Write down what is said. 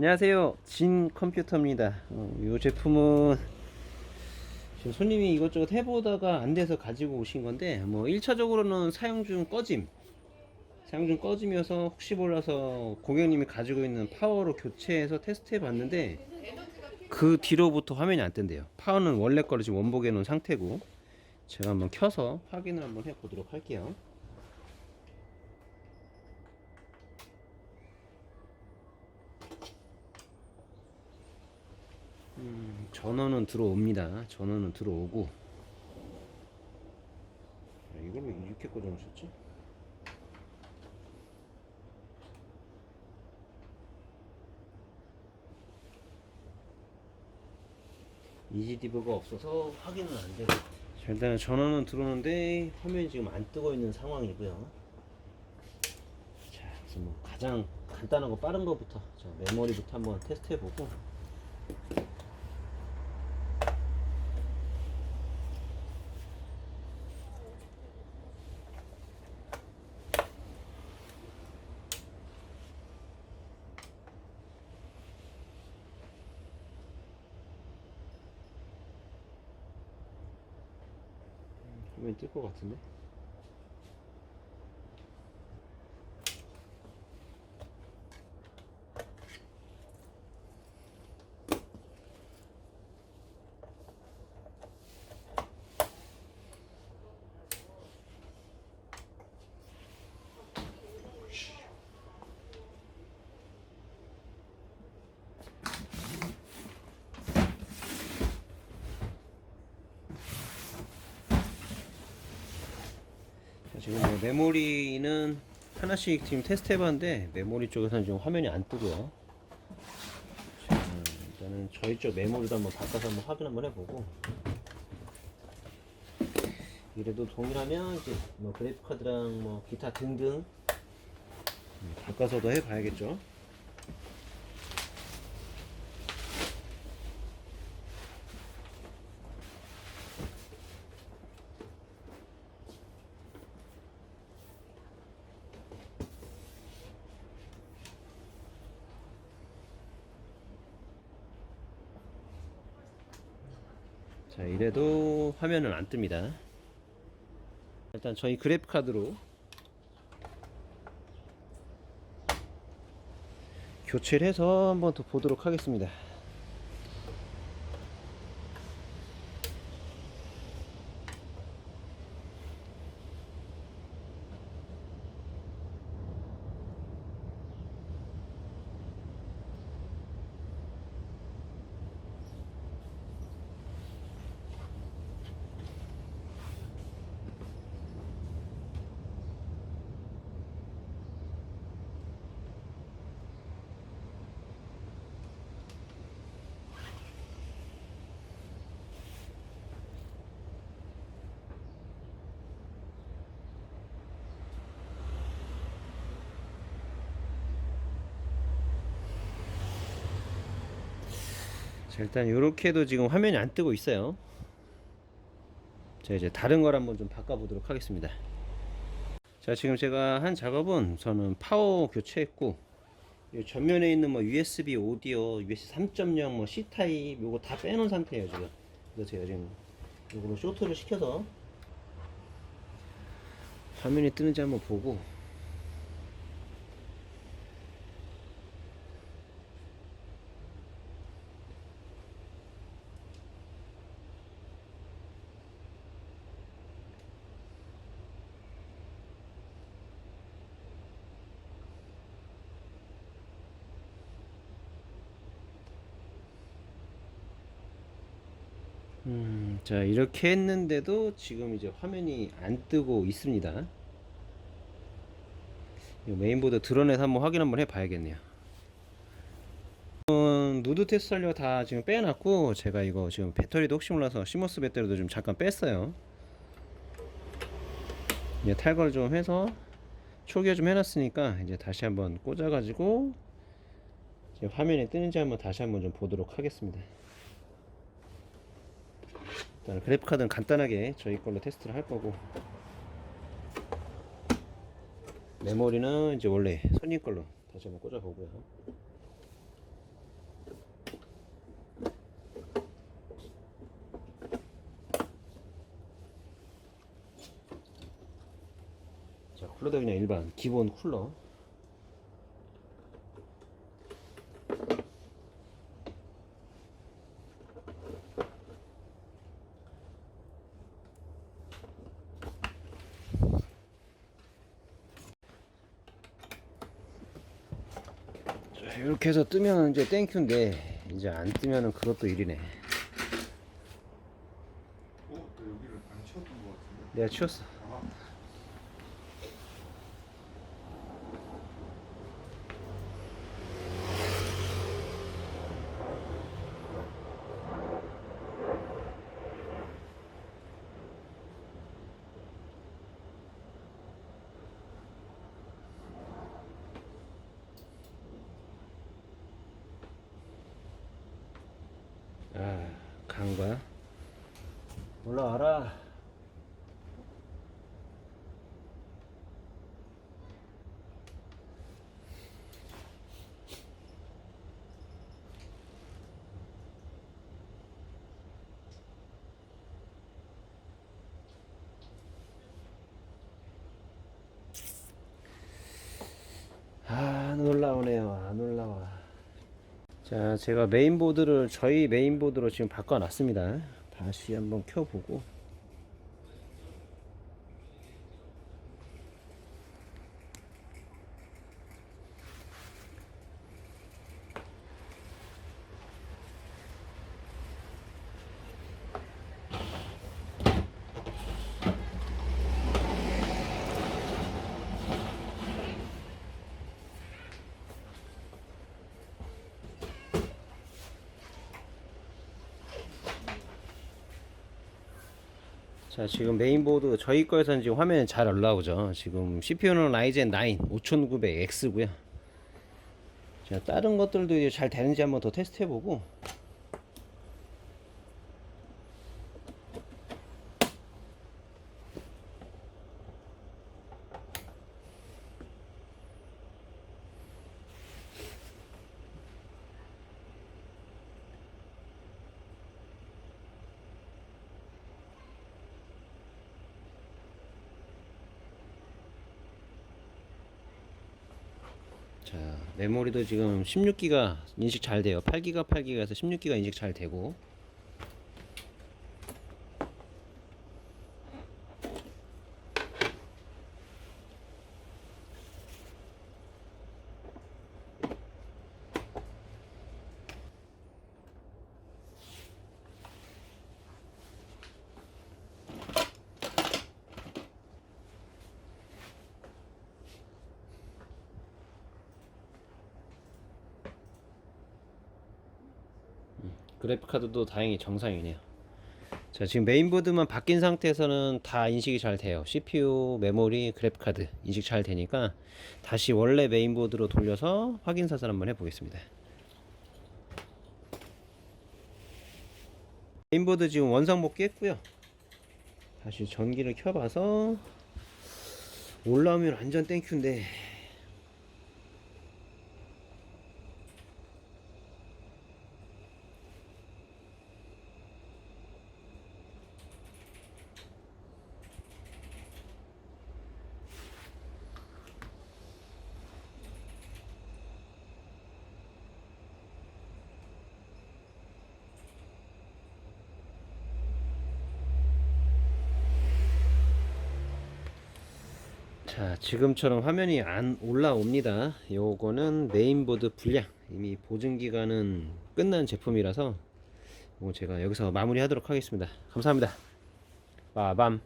안녕하세요. 진 컴퓨터입니다. 어, 이 제품은 지금 손님이 이것저것 해보다가 안 돼서 가지고 오신 건데 뭐 1차적으로는 사용 중 꺼짐. 사용 중 꺼짐이어서 혹시 몰라서 고객님이 가지고 있는 파워로 교체해서 테스트 해 봤는데 그 뒤로부터 화면이 안 뜬대요. 파워는 원래 거를 지금 원복해 놓은 상태고 제가 한번 켜서 확인을 한번 해 보도록 할게요 전원은 들어옵니다. 전원은 들어오고. 야, 이걸 왜 이렇게 꽂아놓으셨지? 이지디브가 없어서 확인은 안 되고. 자, 일단 전원은 들어오는데 화면이 지금 안 뜨고 있는 상황이고요. 자, 그래서 뭐 가장 간단한 거 빠른 거부터 자, 메모리부터 한번 테스트 해보고. 화면이 뜰것 같은데? 지금 뭐 메모리는 하나씩 지금 테스트 해봤는데 메모리 쪽에서는 지금 화면이 안 뜨고요. 자, 일단은 저희 쪽 메모리도 한번 바꿔서 한번 확인 한번 해보고 이래도 동일하면 이제 뭐 그래픽 카드랑 뭐 기타 등등 음, 바꿔서도 해봐야겠죠. 자 이래도 화면은 안 뜹니다. 일단 저희 그래픽 카드로 교체를 해서 한번 더 보도록 하겠습니다 자 일단 이렇게도 지금 화면이 안 뜨고 있어요 자 이제 다른 걸 한번 좀 바꿔 보도록 하겠습니다 자 지금 제가 한 작업은 저는 파워 교체했고 이 전면에 있는 뭐 USB 오디오, USB 3.0, 뭐 C 타입 요거 다 빼놓은 상태예요 지금. 그래서 제가 지금 이걸로 쇼트를 시켜서 화면이 뜨는지 한번 보고 음, 자 이렇게 했는데도 지금 이제 화면이 안 뜨고 있습니다. 이 메인보드 드러내서 한번 확인 한번 해봐야겠네요. 음, 누드 테스트 하려고 다 지금 빼놨고 제가 이거 지금 배터리도 혹시 몰라서 시모스 배터리도 좀 잠깐 뺐어요. 이제 탈거를 좀 해서 초기화 좀 해놨으니까 이제 다시 한번 꽂아가지고 화면이 뜨는지 한번 다시 한번 좀 보도록 하겠습니다. 일단 그래픽카드는 간단하게 저희 걸로 테스트를 할 거고. 메모리는 이제 원래 손님 걸로 다시 한번 꽂아보고요. 자 쿨러도 그냥 일반 기본 쿨러. 이렇게 해서 뜨면 이제 땡큐인데 이제 안 뜨면은 그것도 일이네 어? 너 여기를 안 치웠던 것 같은데? 내가 치웠어 아, 아, 간 거야? 올라와라. 아, 안 올라오네요. 안 올라와. 자, 제가 메인보드를 저희 메인보드로 지금 바꿔 놨습니다. 다시 한번 켜보고. 자, 지금 메인보드 저희 거에서는 지금 화면이 잘 올라오죠. 지금 CPU는 라이젠 9 5900X고요. 자, 다른 것들도 이제 잘 되는지 한번 더 테스트 해보고. 자, 메모리도 지금 16기가 인식 잘 돼요. 8기가 8기가에서 16기가 인식 잘 되고. 그래픽 카드도 다행히 정상이네요. 자, 지금 메인보드만 바뀐 상태에서는 다 인식이 잘 돼요. CPU, 메모리, 그래픽 카드 인식 잘 되니까 다시 원래 메인보드로 돌려서 확인 사살 한번 해보겠습니다. 메인보드 지금 원상 복귀했고요. 다시 전기를 켜봐서 올라오면 완전 땡큐인데 자 지금처럼 화면이 안 올라옵니다. 요거는 메인보드 불량. 이미 보증기간은 끝난 제품이라서 뭐 제가 여기서 마무리 하도록 하겠습니다. 감사합니다. 빠밤